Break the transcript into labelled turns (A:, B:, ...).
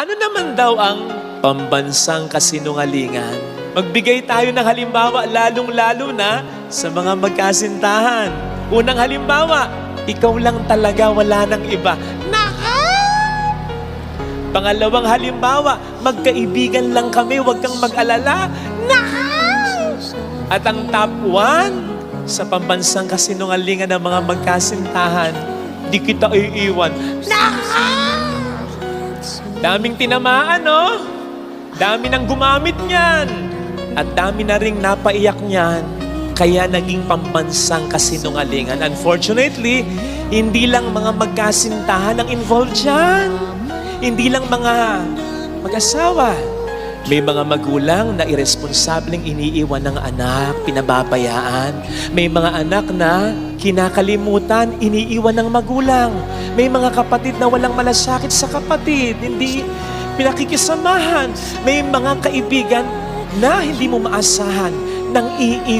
A: Ano naman daw ang pambansang kasinungalingan? Magbigay tayo ng halimbawa lalong-lalo na sa mga magkasintahan. Unang halimbawa, ikaw lang talaga, wala nang iba. Naka! Pangalawang halimbawa, magkaibigan lang kami, huwag kang mag-alala. Naka! At ang top one sa pambansang kasinungalingan ng mga magkasintahan, di kita iiwan. Naka! Daming tinamaan, no? Dami nang gumamit niyan. At dami na ring napaiyak niyan. Kaya naging pambansang kasinungalingan. Unfortunately, hindi lang mga magkasintahan ang involved dyan. Hindi lang mga mag-asawa. May mga magulang na irresponsableng iniiwan ng anak, pinababayaan. May mga anak na kinakalimutan, iniiwan ng magulang. May mga kapatid na walang malasakit sa kapatid, hindi pinakikisamahan. May mga kaibigan na hindi mo maasahan nang iiwan